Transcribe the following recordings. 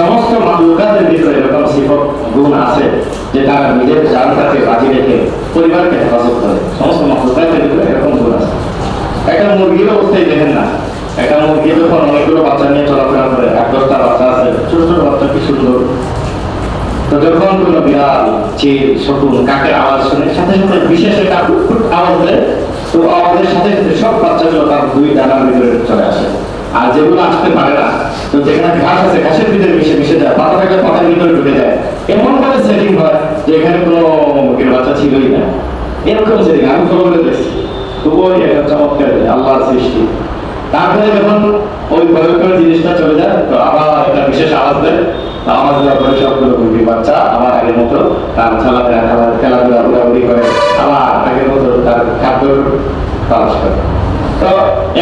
সমস্ত মাহলুকাতের ভিতরে এরকম সিফত গুণ আছে যে তারা নিজের জানটাকে বাজি রেখে পরিবারকে হেফাজত করে। সমস্ত মাহলুকাতের ভিতরে এরকম গুণ আছে। একটা মুরগির অবস্থায় দেখেন না। একটা মুরগি যখন অনেকগুলো বাচ্চা নিয়ে চলাফেরা করে। এক দশটা বাচ্চা আছে, ছোট ছোট বাচ্চা, কি সুন্দর। তো যখন কোনো বিড়াল, চিল, শকুন কাকের আওয়াজ শুনে সাথে সাথে বিশেষ একটা আওয়াজ দেয়, তো আওয়াজের সাথে সাথে সব বাচ্চাগুলো তার দুই ডানার ভিতরে চলে আসে। আর যেগুলো আসতে পারে না, তো যেখানে ঘাস আছে, ঘাসের ভিতরে মিশে মিশে যায়, পাতা থাকলে পাতার ভিতরে ঢুকে যায়। এমন ভাবে সেটিং হয় যে এখানে কোনো মুরগির বাচ্চা ছিলই না। এরকম সেটিং আমি ফলো করে দেখছি তবুও একটা চমৎকার আল্লাহর সৃষ্টি। তারপরে যখন ওই ভয়ঙ্কর জিনিসটা চলে যায়, তো আবার একটা বিশেষ আওয়াজ দেয়। তো আওয়াজ দেওয়ার পরে সবগুলো মুরগির বাচ্চা আবার আগের মতো তার খেলাধুলা খেলা খেলাধুলা উড়াউড়ি করে, আবার আগের মতো তার খাদ্য তালাশ করে। তো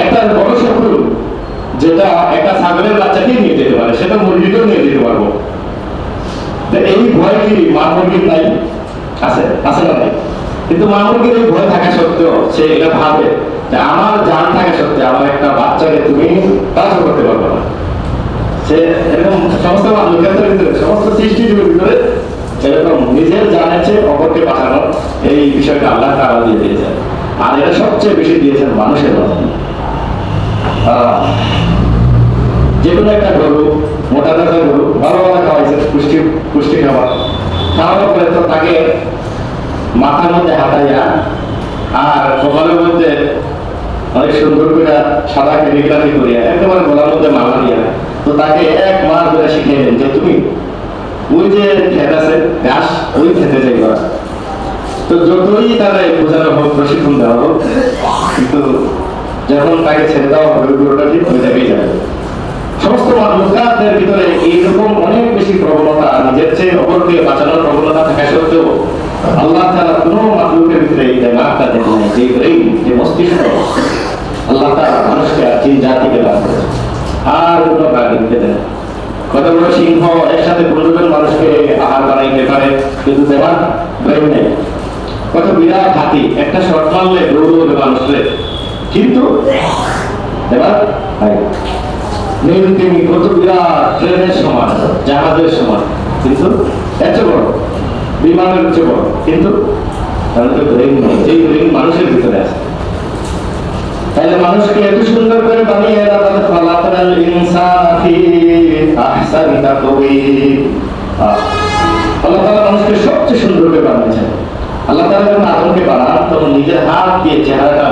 একটা বড় শত্রু যেটা একটা ছাগলের বাচ্চাকে নিয়ে যেতে পারে, সেটা মুরগিকেও নিয়ে যেতে পারব। এই ভয় কি? মা মুরগির নাই? আছে আছে না নাই? কিন্তু মা মুরগির এই ভয় থাকা সত্ত্বেও সে এটা ভাবে যে আমার জান থাকা সত্ত্বেও আমার একটা বাচ্চাকে তুমি করতে পারবে না। সে এরকম সমস্ত মানুষের ভিতরে সমস্ত ভিতরে এরকম নিজের চেয়ে অপরকে পাঠানোর এই বিষয়টা আল্লাহ তারা দিয়ে দিয়েছেন। আর এটা সবচেয়ে বেশি দিয়েছেন মানুষের মাধ্যমে যে কোনো একটা গরু, মোটা তাজা গরু, ভালো ভালো খাওয়াইছে, পুষ্টি পুষ্টি খাবার। খাওয়ার পরে তো তাকে মাথার মধ্যে হাতাইয়া আর কপালের মধ্যে অনেক সুন্দর করে সাদা কেমিক্রাফি করিয়া, একেবারে গলার মধ্যে মালা দিয়া, তো তাকে এক মাস ধরে শিখিয়ে যে তুমি ওই যে খেত আছে, ঘাস, ওই খেতে যাইবা। তো যতই তারা বোঝানো হোক, প্রশিক্ষণ দেওয়া হোক, কিন্তু যখন তাকে ছেড়ে দেওয়া হবে গরুটা ঠিক ওই জায়গায় যাবে। সমস্ত মানুষদের ভিতরে এইরকম অনেক বেশি প্রবণতা নিজের চেয়ে অপরকে বাঁচানোর প্রবণতা থাকা সত্ত্বেও আল্লাহ তারা কোনো মানুষের ভিতরে এই জায়গাটা দেখে নাই, যে ব্রেইন যে মস্তিষ্ক, আল্লাহ তারা মানুষকে আর চিন জাতিকে দান করেছে। আর কোনো প্রাণীকে দেন কত বড় সিংহ একসাথে পনেরো মানুষকে আহার বানাইতে পারে, কিন্তু দেওয়ার ব্রেইন নেই। কত বিরাট হাতি, একটা শর্ট মারলে দৌড়বে মানুষরে কিন্তু, এবার কত বিরাট ট্রেনের সমান, জাহাজের সমান, কিন্তু এত বড়, বিমানের চেয়ে বড়, কিন্তু মানুষকে আল্লাহ সবচেয়ে সুন্দর আল্লাহ আদমকে বানান, তখন নিজের হাত দিয়ে চেহারাটা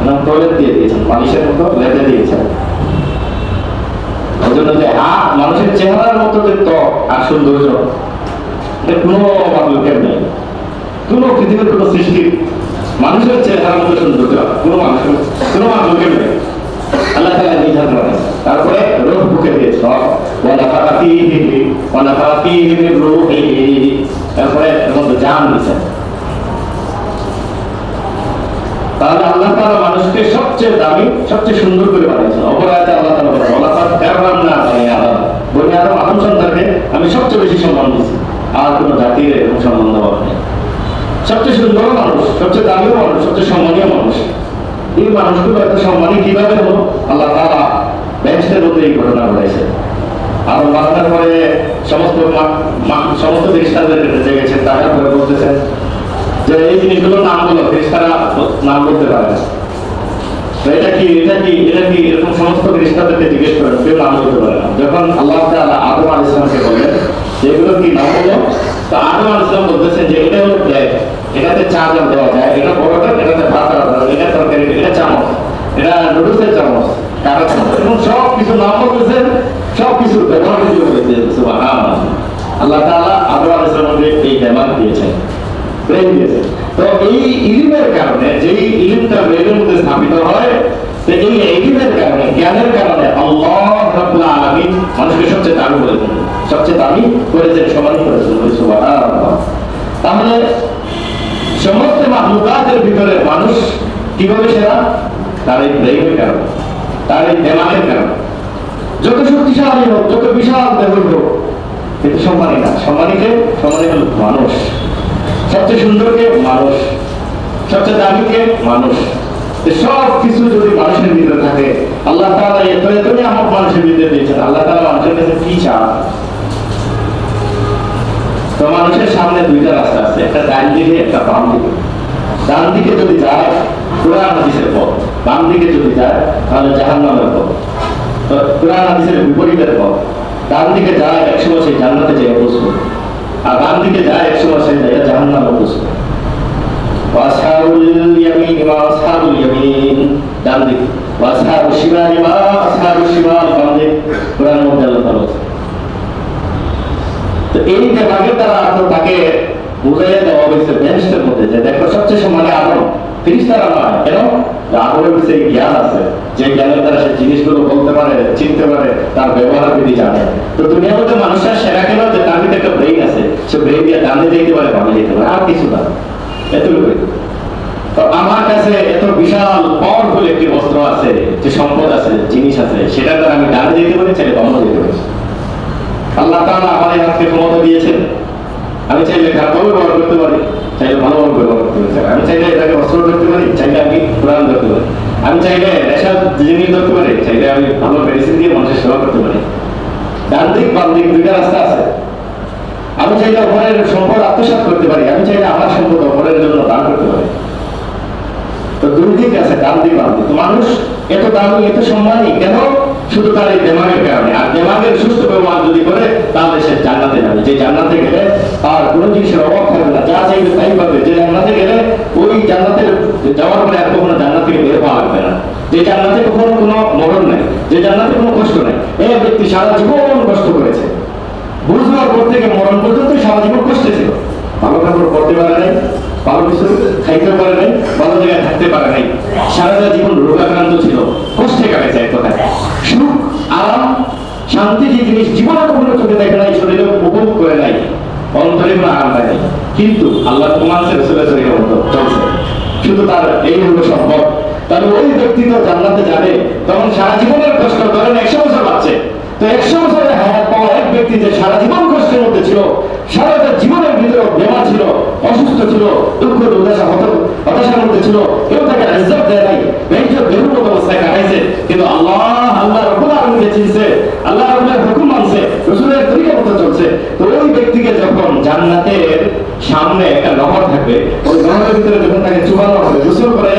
এরকম টয়লেট দিয়ে দিয়েছেন, মানুষের মতো লেটে দিয়েছেন। ওই জন্য যে হাত মানুষের চেহারার মতো যে ত্বক আর সৌন্দর্য কোনো মাতলুকের নেই। কোনো পৃথিবীর কোনো সৃষ্টি মানুষের চেহারার মতো সৌন্দর্য, কোনো মানুষের, কোনো মাতলুকের নেই। আল্লাহ করে তারপরে রূহ বুকে দিয়েছে তারপরে এর তাহলে আল্লাহ তাআলা মানুষকে সবচেয়ে দামি, সবচেয়ে সুন্দর করে বানিয়েছেন। অপরাধে আল্লাহ তাআলা বলেন ফাত কাররামনা বানি আদম আদম সন্তানকে আমি সবচেয়ে বেশি সম্মান দিয়েছি। আর কোনো জাতির এরকম সম্মান দেওয়া নেই সবচেয়ে সুন্দর মানুষ, সবচেয়ে দামিও মানুষ, সবচেয়ে সম্মানীয় মানুষ। এই মানুষগুলো এত সম্মানী কীভাবে হলো? আল্লাহ তাআলা বেহেশতের মধ্যে এই ঘটনা ঘটাইছে। আর বাংলার পরে সমস্ত সমস্ত খ্রিস্টানদের কাছে গেছেন তারা বলতেছেন যে এই জিনিসগুলোর নাম বলো নাম বলতে পারে। এটা কি এটা কি এটা কি এরকম সমস্ত খ্রিস্টানদেরকে জিজ্ঞেস করেন কেউ নাম বলতে পারে না। যখন আল্লাহ তাআলা আদম আলাইহিস সালামকে বললেন যে এগুলো কি নাম বলো, তো আদম আলাইহিস সালাম বলতেছেন যে এটা হলো প্লেট। এটাতে চা জল দেওয়া যায়। এটা বড়টা এটাতে ভাত দেওয়া এটা তরকারি, এটা চামচ। এটা নুডলসের চামচ কারও চামচ। এবং সব কিছু নাম বলতেছেন সব কিছু ব্যবহার করে সুবহানাল্লাহ। আল্লাহ তাআলা আদম আলাইহিস সালামকে এই ডেমান্ড দিয়েছেন। সমস্ত মাহলুকাতের ভিতরে মানুষ কীভাবে সেরা? তার এই ব্রেনের কারণে, তার এই দেমাগের কারণে। যত শক্তিশালী হোক, যত বিশাল দেহ হোক, কিন্তু সম্মানী না। সম্মানীকে, সম্মানী মানুষ। সবচেয়ে সুন্দরকে মানুষ। সবচেয়ে দামিকে মানুষ। সব কিছু যদি মানুষের ভিতরে থাকে, আল্লাহ তাআলা এত এত আমার মানুষের ভিতরে দিয়েছেন। আল্লাহ তাআলা মানুষের কাছে কি চান? তো মানুষের সামনে দুইটা রাস্তা আছে। একটা ডান দিকে, একটা বাম দিকে। ডান দিকে যদি যায়, কোরআন হাদিসের পথ। বাম দিকে যদি যায়, তাহলে জাহান্নামের পথ। কোরআন হাদিসের বিপরীতের পথ। ডান দিকে যায়, একসময় সেই জান্নাতে যেয়ে বসবে। আর বাম দিকে একশো জায়গা জাহান নাম দেখো সবচেয়ে কেন? বিষয়ে জ্ঞান আছে। যে জ্ঞানের দ্বারা সে জিনিসগুলো বলতে পারে, চিনতে পারে, তার ব্যবহার বিধি জানে। তো তুমি মধ্যে মানুষের সেরা কেন? একটা ব্রেইন আছে। সে ব্রেইন দিয়ে ডানে যেতে পারে, বামে যেতে পারে, আর কিছু না। এতটুকুই। তো আমার কাছে এত বিশাল পাওয়ারফুল একটি অস্ত্র আছে, যে সম্পদ আছে, জিনিস আছে সেটা দ্বারা আমি ডানে যেতে পারি চাইলে বামে যেতে পারি। আল্লাহ তাআলা আমাদের হাতকে ক্ষমতা দিয়েছেন। আমি চাইলে খারাপভাবে ব্যবহার করতে পারি, চাইলে ভালোভাবে ব্যবহার করতে পারি। আমি চাইলে এটাকে অস্ত্র ধরতে পারি, চাইলে আমি কোরআন ধরতে পারি। আমি চাইলে নেশা জিনিস ধরতে পারি, চাইলে আমি ভালো মেডিসিন দিয়ে মানুষের সেবা করতে পারি। ডান দিক, বাম দিক, দুইটা রাস্তা আছে। চাইলে অপরের সম্পদ আত্মসাৎ করতে পারি। আমি চাইলে আমার সম্পদ অপরের জন্য দান করতে পারি। তো দুই দিক আছে ডান দিক তো মানুষ এত দামি, এত সম্মানী, কেন? শুধু তার এই দেমাগের কারণে। আর দেমাগের সুস্থ ব্যবহার যদি করে, তাহলে সে জান্নাতে যাবে। যে জান্নাতে গেলে তার কোনো জিনিসের অভাব থাকবে না। যা চাইবে তাই পাবে। যে জান্নাতে গেলে ওই জান্নাতে যাওয়ার পরে আর কখনো জান্নাত থেকে বের হওয়া লাগবে না। যে জান্নাতে কখনো কোনো মরণ নাই। যে জান্নাতে কোনো কষ্ট নাই। এই ব্যক্তি সারা জীবন কষ্ট করেছে। বুঝবার পর থেকে মরণ পর্যন্ত সারা জীবন কষ্টে ছিল। ভালো কাপড় পরতে পারে নাই ভালো কিছু খাইতে পারে নাই, ভালো জায়গায় থাকতে পারে নাই। সারাটা জীবন রোগাক্রান্ত ছিল, কষ্টে কাটাইছে এক কথায়। সুখ, আরাম, শান্তি যে জিনিস জীবনে কখনো চোখে দেখে নাই, শরীরে উপভোগ করে নাই, অন্তরে কোনো আরাম পায় নাই। কিন্তু আল্লাহ প্রমাণছে রসুলের শরীরের মতো চলছে। শুধু তার এই হলো সম্ভব তাহলে ওই ব্যক্তি তো জান্নাতে যাবে, তখন সারা জীবনের কষ্ট ধরেন একশো বছর বাঁচছে। তো একশো বছরের হায়াত পাওয়া এক ব্যক্তি যে সারা জীবন কষ্টের মধ্যে ছিল, সারাটা জীবনের ভিতরে বেমার ছিল, অসুস্থ ছিল, দুঃখ দুর্দশা, হত হতাশার মধ্যে ছিল, কেউ তাকে রেজাল্ট দেয় নাই। বেঞ্চের বেরুন অবস্থায় কাটাইছে। কিন্তু আল্লাহ আল্লাহ রব্বুল আলমীকে চিনছে, আল্লাহ রব্বুলের হুকুম মানছে, রসুলের তরিকা মতো চলছে। তো ওই ব্যক্তিকে যখন জান্নাতের সামনে একটা নহর থাকবে, ওই নহরের ভিতরে যখন তাকে চুবানো হবে, গোসল করে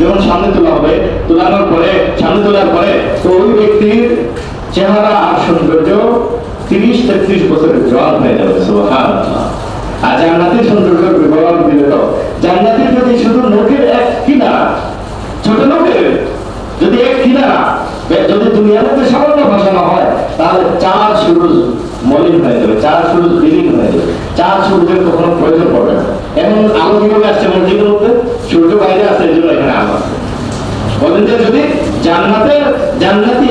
যখন সামনে তোলা হবে, তোলানোর পরে, সামনে তোলার পরে, তো ওই ব্যক্তির চেহারা আর সৌন্দর্য, তিরিশ, তেত্রিশ বছরের জল হয়ে যাবে, সুবহানাল্লাহ। আর জান্নাতের বিবরণ জান্নাতের যদি শুধু নখের এক ছোট নখের যদি এক যদি দুনিয়ার মধ্যে সামান্য হয়, তাহলে চার মলিন হয়ে যাবে, চার বিলীন হয়ে যাবে। চার সূর্যের কখনো প্রয়োজন পড়বে না। এমন আলো কীভাবে আসছে মসজিদের মধ্যে সূর্য বাইরে আছে, এই জন্য এখানে আলো যদি জান্নাতের, জান্নাতি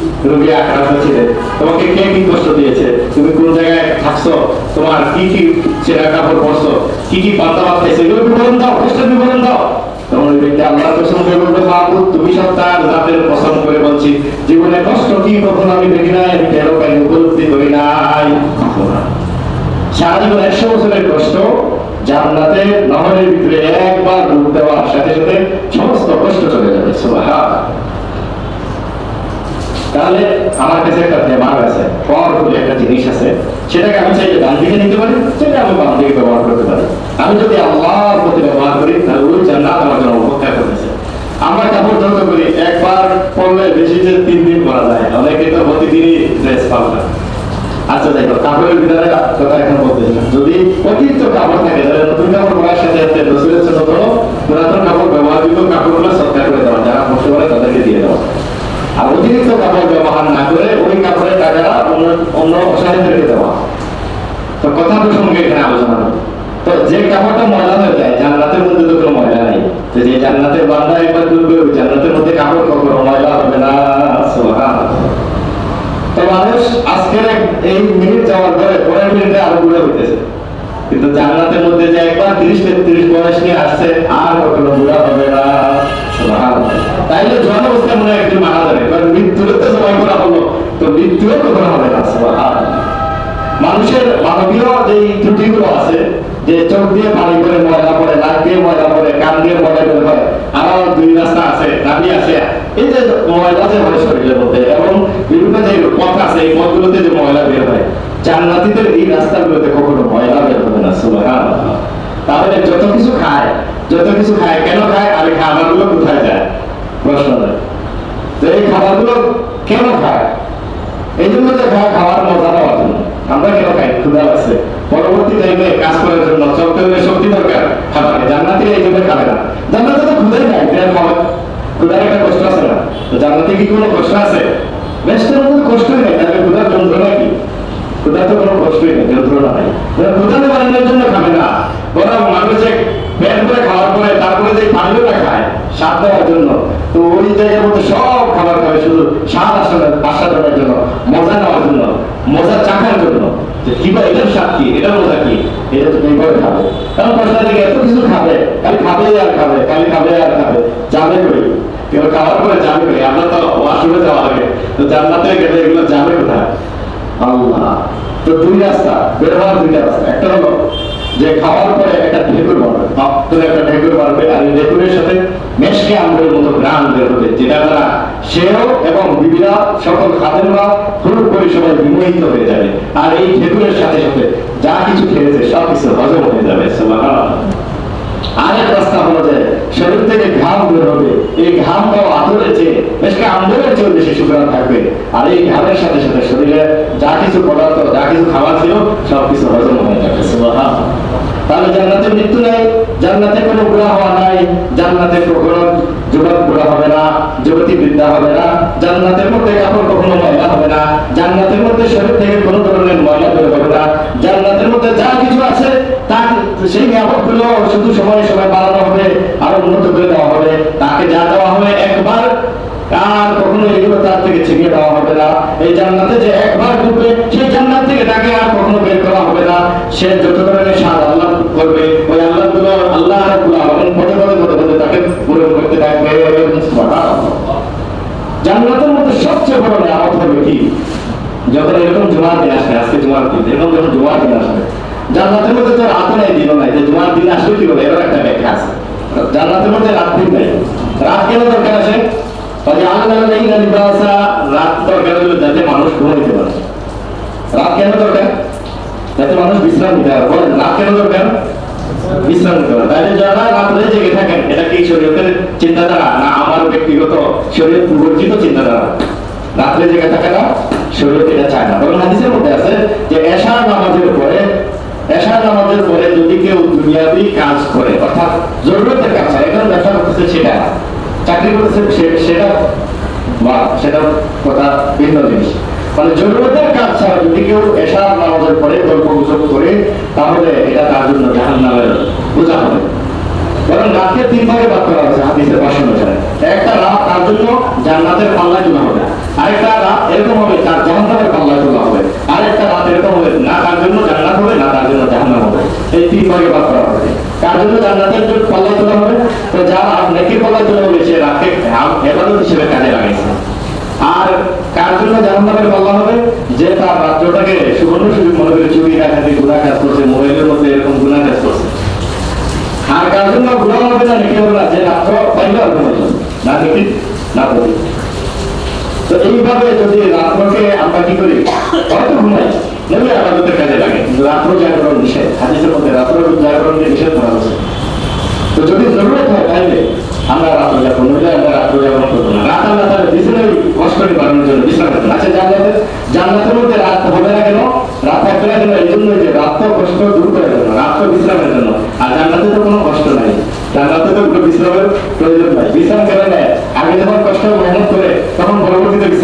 আক্রান্ত তোমাকে কে কি কষ্ট দিয়েছে? তুমি কোন জায়গায় থাকছো? তোমার কি কি চেরা কাপড় পরছো? কি কি এগুলো বিবরণ দাও বিবরণ দাও। ব্যক্তি করে বলবে তুমি সব তার জাতের পছন্দ করে বলছি। জীবনে কষ্ট কি কখনো আমি দেখি নাই, আমি টেরো পাই উপলব্ধি করি নাই। সারা জীবন একশো বছরের কষ্ট, জান্নাতে নহরের ভিতরে একবার ডুব দেওয়ার সাথে সাথে সমস্ত কষ্ট চলে যাবে সুবহান তাহলে আমার কাছে একটা দেমাগ আছে পাওয়ারফুল একটা জিনিস আছে, সেটাকে আমি চাইলে ডান দিকে নিতে পারি, সেটা আমি বাম দিকে ব্যবহার করতে পারি। আমি যদি আল্লাহর প্রতি ব্যবহার করি, তাহলে ওই জান্নাত আমার জন্য উপকার করতেছে। আমরা কাপড় ধরতে করি, একবার পরলে বেশি যে তিন দিন পরা যায়, অনেকে তো প্রতিদিনই ড্রেস পাল্টায় আচ্ছা দেখো কাপড়ের ভিতরে কথা এখন বলতেছি যদি অতিরিক্ত কাপড় থাকে, তাহলে নতুন কাপড় পরার সাথে সাথে রসুলের জন্য পুরাতন কাপড় ব্যবহারযোগ্য কাপড়গুলো সৎকার করে দেওয়া, যারা পড়তে পারে তাদেরকে দিয়ে দেওয়া। আর অতিরিক্ত কাপড় ব্যবহার না করে ওই কাপড়ের টাকাটা অন্য অন্য অসহায়দেরকে দেওয়া তো কথা প্রসঙ্গে এখানে আলোচনা হবে। তো যে কাপড়টা ময়লা হয়ে যায়, জান্নাতের মধ্যে তো কোনো ময়লা নাই। তো যে জান্নাতের বান্দা একবার ডুববে ওই জান্নাতের মধ্যে কাপড় কখনো ময়লা হবে না। তো মানুষ আজকের এই মিনিট যাওয়ার পরে, পরের মিনিটে আরও গুলো হইতেছে। কিন্তু জান্নাতের মধ্যে যে একবার তিরিশ তেত্রিশ বয়স নিয়ে আসছে, আর কখনো বুড়া হবে না। তাইলে জোয়ান অবস্থায় মনে একটু মারা যাবে কারণ মৃত্যুরে তো সময় করা হলো, তো মৃত্যুও কখনো হবে না মানুষের মানবীয় যে ত্রুটিগুলো আছে, যে চোখ দিয়ে পানি করে ময়লা পড়ে, নাক দিয়ে ময়লা পড়ে, কান দিয়ে ময়লা বের হয় আরও দুই রাস্তা আছে, নাভি আছে, এই যে ময়লা যে হয় শরীরের মধ্যে, এবং বিভিন্ন যে পথ আছে, এই পথগুলোতে যে ময়লা বের হয়, জান্নাতীদের এই রাস্তাগুলোতে কখনো ময়লা বের হবে না, সুবহানাল্লাহ। তাহলে যত কিছু খায়, যত কিছু খায়, কেন খায়? আর এই খাবারগুলো কোথায় যায়? প্রশ্ন এই খাবারগুলো কেন খায়? এই জন্য যে খাওয়া খাওয়ার মজা নেওয়ার জন্য আমরা কেন খাই? ক্ষুদা লাগছে। পরবর্তী টাইমে কাজ করার জন্য হলে শক্তি দরকার। খাবারে জান্নাতি এই জন্য খাবে না। জান্নাতে তো ক্ষুদাই নাই তাই খাবে ক্ষুদার একটা কষ্ট আছে না? তো জান্নাতে কি কোনো কষ্ট আছে? বেস্টের মধ্যে কষ্টই নেই, তাহলে ক্ষুদার যন্ত্রণা কি? ক্ষুদার তো কোনো কষ্টই নেই, যন্ত্রণা নাই। ক্ষুদা বানানোর জন্য খাবে না। বরং মানুষ পেট করে খাওয়ার পরে তারপরে যে পানিটা খায়, স্বাদ দেওয়ার জন্য। তো ওই জায়গার মধ্যে সব খাবার খাবে শুধু স্বাদ আসলে আস্বাদনের জন্য, মজা নেওয়ার জন্য, মজা চাখার জন্য। যে কি বা এটার স্বাদ কি? এটার মজা কি? এটা তুমি করে খাবে। কারণ পয়সা থেকে এত কিছু খাবে, খালি খাবে আর খাবে, খালি খাবে আর খাবে যাবে করি কেউ খাওয়ার পরে যাবে করি আমরা তো ওয়াশরুমে যাওয়া লাগে। তো জান্নাতে গেলে এগুলো যাবে কোথায়? আল্লাহ। তো দুই রাস্তা, বের হওয়ার দুইটা রাস্তা। একটা খাওয়ার পরে একটা ঢেকুর বাড়বে একটা ঢেকুর বাড়বে আর এই ঢেকুরের সাথে মেশকে মতো গ্রাম বের হবে, যেটা দ্বারা সেও এবং বিবিরা সকল খাদেমরা হুড় করে বিমোহিত হয়ে যাবে। আর এই ঢেকুরের সাথে সাথে যা কিছু খেয়েছে সব কিছু হজম হয়ে যাবে আর এক রাস্তা হলো যে শরীর থেকে ঘাম বের হবে। এই ঘামটাও আদরের চেয়ে বেশকে আন্দোলনের চলবে সে শুকনো থাকবে। আর এই ঘামের সাথে সাথে শরীরে যা কিছু পদার্থ, যা কিছু খাবার ছিল সব কিছু হজম হয়ে যাবে। তাহলে জান্নাতে মৃত্যু নাই, জান্নাতে কোনো গুণা হওয়া নাই, জান্নাতে কখনো শুধু সময় সময় বাড়ানো হবে আরও উন্নত করে দেওয়া হবে। তাকে যা দেওয়া হবে একবার, আর কখনো এগুলো তার থেকে দেওয়া হবে না। এই জান্নাতে যে একবার ঢুকবে সেই জান্নাত থেকে তাকে আর কখনো বের করা হবে না। সে যত ধরনের স্বাদ আল্লাহ করবে, ওই আল্লাহগুলো আল্লাহ রাব্বুল আলামিন পদে পদে পদে পদে তাকে পূরণ করতে থাকবে সুবহানাল্লাহ। জান্নাতের মধ্যে সবচেয়ে বড় নিয়ামত হবে কি যখন এরকম জুমার দিন আসবে দিন এরকম যখন জুমার দিন আসবে জান্নাতের মধ্যে তো রাতও নাই, দিনও নাই, যে জুমার দিন আসবে কি বলে, এরও একটা ব্যাখ্যা আছে। জান্নাতের মধ্যে রাত দিন নাই। রাত কেন দরকার আছে? তাহলে আল্লাহ নেই না লিবাসা রাত দরকার হলো যাতে মানুষ ঘুমাইতে পারে। রাত কেন দরকার? যাতে মানুষ বিশ্রাম নিতে পারে। বলেন, রাত কেন দরকার? বিশ্রাম নিতে পারে। তাহলে যারা রাত্রে জেগে থাকেন, এটা কি শরীয়তের চিন্তাধারা? না আমার ব্যক্তিগত শরীর পূর্বর্জিত চিন্তাধারা? রাত্রে জেগে থাকে শরীর এটা চায় না। বরং হাদিসের মধ্যে আছে যে এশা নামাজের পরে এশা নামাজের পরে যদি কেউ দুনিয়াবি কাজ করে, অর্থাৎ জরুরতের কাজ হয় এখন ব্যবসা করতেছে সেটা চাকরি করতেছে সেটা বা, সেটা কথা ভিন্ন জিনিস। মানে জরুরতের কাজ ছাড়া যদি কেউ এশা নামাজের পরে গল্প গুজব করে, তাহলে এটা তার জন্য জাহান নামের বোঝা হবে। বরং রাতকে তিন ভাগে ভাগ করা হয়েছে হাদিসের ভাষণ অনুসারে একটা রাত তার জন্য জান্নাতের পাল্লায় তোলা হবে। আরেকটা রাত এরকম হবে তার জাহান্নামের পাল্লায় তোলা হবে আরেকটা রাত এরকম হবে না তার জন্য জান্নাত হবে না তার জন্য জাহান্নাম হবে এই ভাগ করা হবে। তার জন্য? জান্নাতের জন্য পাল্লায় তোলা হবে। তো যারা নেকির পাল্লায় তোলা হবে, সে রাতকে হেফাজত হিসেবে কাজে লাগাইছে আর কার জন্য জাহান্নামের পাল্লা হবে? যে তার রাজ্যটাকে সুবর্ণ সুযোগ মনে করে চুরি ডাকাতি গুণা কাজ করছে, মোবাইলের মধ্যে এরকম গুণা কাজ করছে। আর কার জন্য গুণা হবে না, নাকি হবে না, যে রাত্র পাইলে ঘুমাইল। না নাকি? না তো এইভাবে যদি রাত্রকে আমরা কি করি? হয়তো ঘুমাই। নইলে আবাদতের কাজে লাগে। রাত্র জাগরণ নিষেধ। হাদিসের মধ্যে রাত্র জাগরণকে নিষেধ করা হয়েছে। তো যদি জরুরত হয় তাহলে আমরা রাত্র যাপন নইলে আমরা রাত্র যাপন করব না। রাত আল্লাহ তাহলে বিছানায় কষ্ট বাড়ানোর জন্য বিশ্রাম করবেন আচ্ছা জান্নাতের জান্নাতের মধ্যে রাত হবে না কেন? রাত থাকবে না কেন? এই জন্যই যে রাত তো কষ্ট দূর করার জন্য রাত তো বিশ্রামের জন্য। আর জান্নাতে তো কোনো কষ্ট নাই। জান্নাতে তো বিশ্রামের প্রয়োজন নাই। বিশ্রাম কেন নেয় আগে যখন কষ্ট মেহনত করে, তখন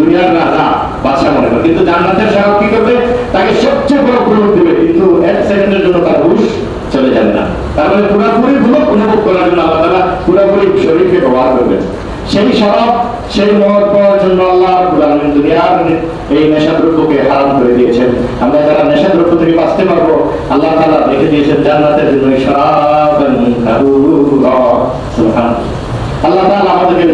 দুনিয়ার রাজা, বাদশাহ মনে করে। কিন্তু জান্নাতের সাহেব কি করবে? তাকে সবচেয়ে বড় গুরু দিবে। কিন্তু এক সেকেন্ডের জন্য তার হুশ চলে যাবে না। তার মানে পুরাপুরি গুলো অনুভব করার জন্য আল্লাহ তারা পুরাপুরি শরীরকে ব্যবহার করবেন। সেই শরাব সেই মদ পাওয়ার জন্য আল্লাহ দুনিয়ার এই নেশাদ্রব্যকে হারাম করে দিয়েছেন। আমরা যারা নেশাদ্রব্য থেকে বাঁচতে পারব, আল্লাহ তাআলা রেখে দিয়েছেন, জান্নাতের জন্য তাহুরা সুবহানাল্লাহ। আল্লাহ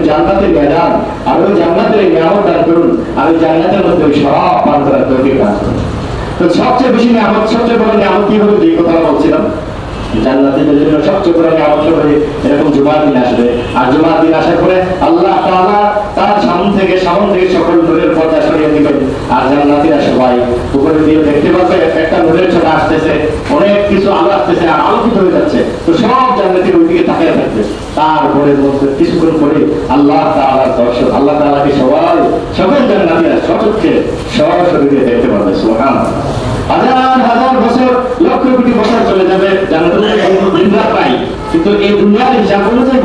জান্নাতের ময়দান আর ওই জান্নাতের নিয়ামত করুন আর ওই জান্নাতের মধ্যে সব তো সবচেয়ে বেশি নিয়ামত সবচেয়ে বড় নিয়ামত কি হবে? যে কথা বলছিলাম। তার সব তারপরে কিছুক্ষণ পরে আল্লাহ তাআলার দর্শন, আল্লাহ তাআলাকে সবাই সকল জান্নাতীরা সচক্ষে, সরাসরি দেখতে পাবে হাজার হাজার বছর লক্ষ কোটি বছর চলে যাবে জান্নাতের মধ্যে কোনো দিন রাত নাই কিন্তু এই দুনিয়ার হিসাব অনুযায়ী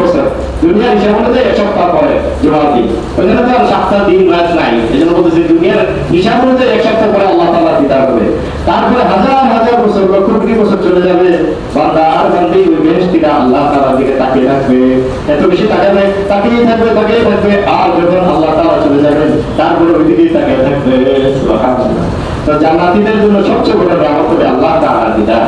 দুনিয়ার হিসাব এক সপ্তাহ পরে জুমার দিন ওইখানে তো সাতটা দিন রাত নাই। এই জন্য বলতেছি, দুনিয়ার হিসাব এক সপ্তাহ পরে আল্লাহ তাআলা দিদার হবে। তারপরে হাজার হাজার বছর, লক্ষ কোটি বছর চলে যাবে। বান্দা আর বান্দি ওই বেহেশতিরা আল্লাহ তাআলার দিকে তাকিয়ে থাকবে। এত বেশি তাকাবে তাকিয়ে থাকবে তাকিয়ে থাকবে, আর যখন আল্লাহ তাআলা চলে যাবেন, তারপরে ওই দিকেই তাকিয়ে থাকবে। তো জান্নাতীদের জন্য সবচেয়ে বড় নিয়ামত হবে আল্লাহ তাআলার দিদার।